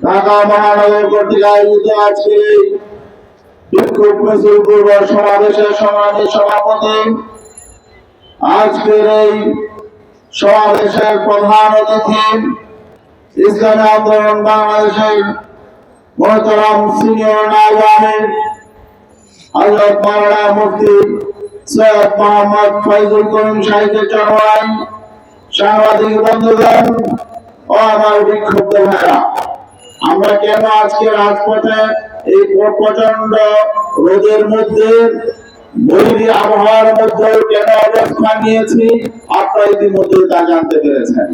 ঢাকা মহানগর কর্তৃক আয়োজিত আজকে বিক্ষোভ মিছিল পূর্ব সমাবেশের সমাবেশ সভাপতি। আজকের এই সমাবেশের প্রধান অতিথি ইসলামী আন্দোলন বাংলাদেশের মহতরাম সিনিয়র হযরত মাওলানা মুফতি সৈয়দ মোহাম্মদ করিম চরমাই সাংবাদিক বন্ধুগণ ও আমার বিক্ষুব্ধ ভাইরা আমরা কেন আজকে রাজপথে এই প্রচণ্ড রোদের মধ্যে, বৈরী আবহাওয়ার মধ্যে কেন অবস্থান নিয়েছি আপনারা ইতিমধ্যে তা জানতে পেরেছেন।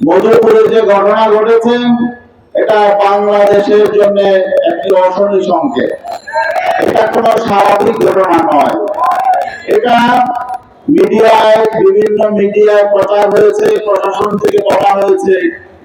মধুপুরে যে ঘটনা ঘটেছে, এটা বাংলাদেশের জন্য একটি অশনি সংকেত। এটা কোনো স্বাভাবিক ঘটনা নয়। এটা মিডিয়ায়, বিভিন্ন মিডিয়ায় প্রচার হয়েছে, প্রশাসন থেকে বলা হয়েছে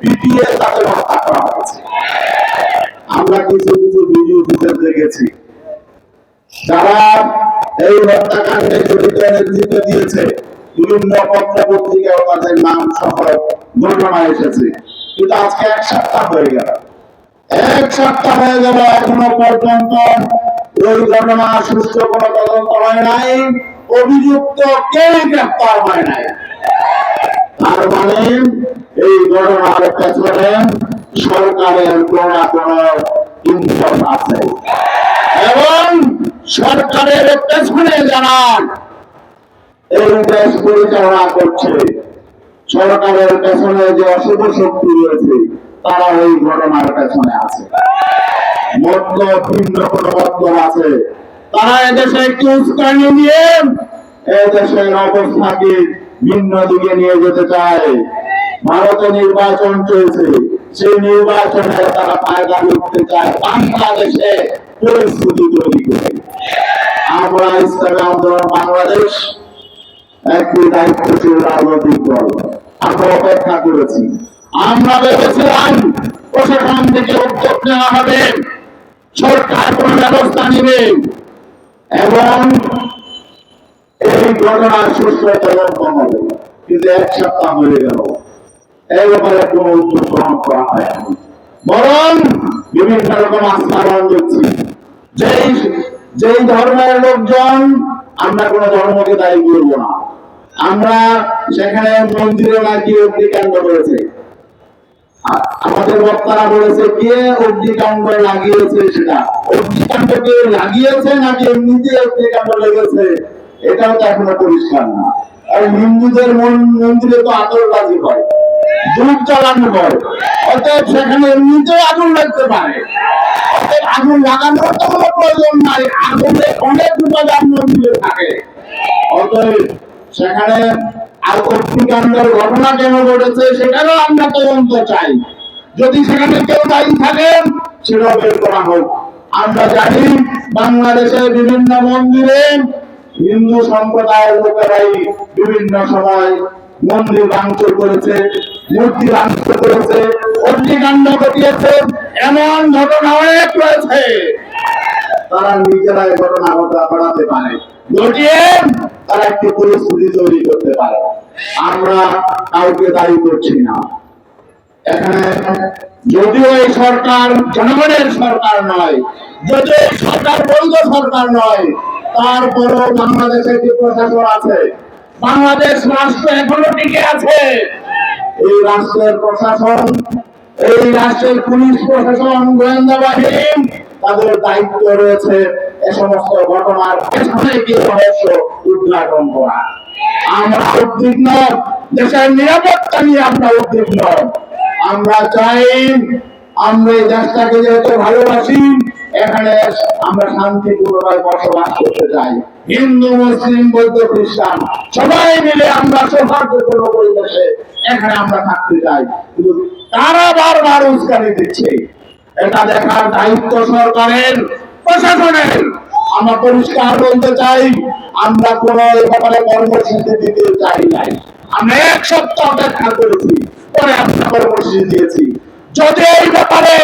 পিটিয়ে তাদের হত্যা করা হয়েছে। আমরা কিছু কিছু ভিডিও ফুটেজ দেখেছি। যারা এই হত্যাকাণ্ডে জড়িত নেতৃত্ব দিয়েছে, বিভিন্ন পত্র পত্রিকায় তাদের নাম সহ ঘটনা এসেছে। কিন্তু আজকে এক সপ্তাহ হয়ে গেল। এক সপ্তাহ হয়ে গেল এখনও পর্যন্ত ওই ঘটনা সুষ্ঠু কোনো তদন্ত হয় নাই। অভিযুক্ত কেউ গ্রেপ্তার হয় নাই। তার মানে এই ঘটনার পেছনে সরকারের কোন কোন আছে। এবং সরকারের পেছনে যারা এই দেশ পরিচালনা করছে। সরকারের পেছনে যে অশুভ শক্তি রয়েছে, তারা এই ঘটনার পেছনে আছে। মধ্য ভিন্ন কোন আছে। তারা এদেশে একটি উস্কানি দিয়ে এদেশের অবস্থাকে ভিন্ন দিকে নিয়ে যেতে চায়? ভারতে নির্বাচন চলছে। সেই নির্বাচনে তারা ফায়দা করতে চায়। বাংলাদেশে পরিস্থিতি তৈরি করে। আমরা ইসলামী আন্দোলন, বাংলাদেশ একটি দায়িত্বশীল রাজনৈতিক দল। আমরা অপেক্ষা করেছি। আমরা ভেবেছিলাম প্রশাসন থেকে উদ্যোগ নেওয়া হবে। সরকার কোন ব্যবস্থা নেবে। এবং এই ঘটনার সুস্থ তদন্ত হবে। কিন্তু এক সপ্তাহ হয়ে গেল। কোন গ্রহণ করা বরং বিভিন্ন রকম যেই যেই ধর্মের লোকজন আমরা ধর্মকে দায়ী না আমরা সেখানে মন্দিরে অগ্নিকাণ্ড করেছে আমাদের বক্তারা বলেছে কে অগ্নিকাণ্ড লাগিয়েছে সেটা অগ্নিকাণ্ড কে লাগিয়েছে নাকি এমনিতে অগ্নিকাণ্ড লেগেছে এটাও তো এখনও পরিষ্কার না আর হিন্দুদের মন- মন্দিরে তো আতরবাজি হয়। ধূপ জ্বালানো হয়। অতএব সেখানে এমনিতেও আগুন লাগতে পারে। অতএব আগুন লাগানোর তো কোনো প্রয়োজন নাই। আগুনে অনেক উপাদান মন্দিরে থাকে। অতএব সেখানে আর অগ্নিকাণ্ডের ঘটনা কেন ঘটেছে সেটারও আমরা তদন্ত চাই। যদি সেখানে কেউ দায়ী থাকেন, সেটাও বের করা হোক। আমরা জানি বাংলাদেশের বিভিন্ন মন্দিরে হিন্দু সম্প্রদায়ের লোকেরাই বিভিন্ন সময় মন্দির ভাঙচুর করেছে, মূর্তি ভাঙচুর করেছে, অগ্নিকাণ্ড ঘটিয়েছে, এমন ঘটনা অনেক রয়েছে। তারা নিজেরাই ঘটনা ঘটা ঘটাতে পারে। ঘটিয়ে তারা একটি পরিস্থিতি তৈরি করতে পারে। আমরা কাউকে দায়ী করছি না। এখানে যদিও এই সরকার জনগণের সরকার নয়, যদিও এই সরকার বৈধ সরকার নয়, তারপরও বাংলাদেশে যে প্রশাসন আছে। বাংলাদেশ রাষ্ট্র এখনও টিকে আছে। এই রাষ্ট্রের প্রশাসন, এই রাষ্ট্রের পুলিশ প্রশাসন, গোয়েন্দা বাহিনী, তাদের দায়িত্ব রয়েছে এ সমস্ত ঘটনার পেছনে কি রহস্য উদ্ঘাটন করা। আমরা উদ্বিগ্ন, দেশের নিরাপত্তা নিয়ে আমরা উদ্বিগ্ন। আমরা চাই, আমরা এই দেশটাকে যেহেতু ভালোবাসি, এখানে আমরা শান্তিপূর্ণভাবে বসবাস করতে চাই। হিন্দু, মুসলিম, বৌদ্ধ, খ্রিস্টান, সবাই মিলে আমরা সৌহার্দ্যপূর্ণ পরিবেশে এখানে আমরা থাকতে চাই। তারা বারবার উস্কানি দিচ্ছে। এটা দেখার দায়িত্ব সরকারের, প্রশাসনের। আমরা পরিষ্কার বলতে চাই, আমরা কোন ব্যাপারে কর্মসূচি দিতে চাই নাই। আমরা এক সপ্তাহ অপেক্ষা করেছি, পরে আমরা কর্মসূচি দিয়েছি। যদি এই ব্যাপারে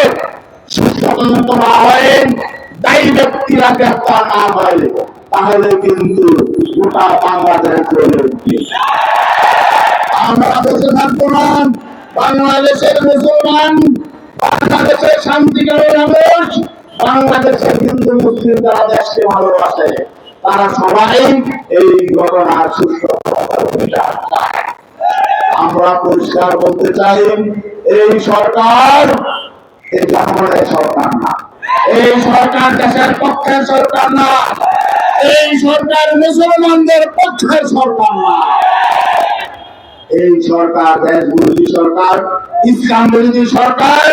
সুস্থতন্ত্র না হয়, দায়ী ব্যক্তিরা গ্রেপ্তার না হয় তাহলে কিন্তু গোটা বাংলাদেশ চলে উঠবে বাংলাদেশের মুসলমান, বাংলাদেশের শান্তিকারী মানুষ, বাংলাদেশের হিন্দু মুসলিম যারা দেশকে ভালোবাসে, তারা সবাই এই ঘটনার আমরা পরিষ্কার বলতে চাই, এই সরকার এই জনগণের সরকার না। এই সরকার দেশের পক্ষের সরকার না। এই সরকার মুসলমানদের পক্ষের সরকার এই সরকার দেশ বিরোধী সরকার ইসলাম বিরোধী সরকার।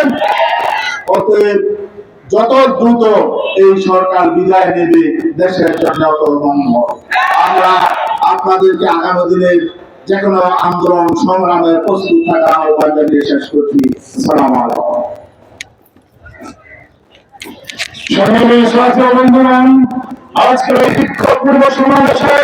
অতএব যত দ্রুত এই সরকার বিদায় নেবে, দেশের জন্য তত মঙ্গল। আমরা আপনাদেরকে আগামী দিনের যে কোনো আন্দোলন, সংগ্রামের প্রস্তুত থাকা আহ্বান জানিয়ে শেষ করছি। সালাম আলাইকুম। সংগ্রামী সাথী বন্ধুগণ আজকের এই বিক্ষোভ পূর্ব সমাবেশে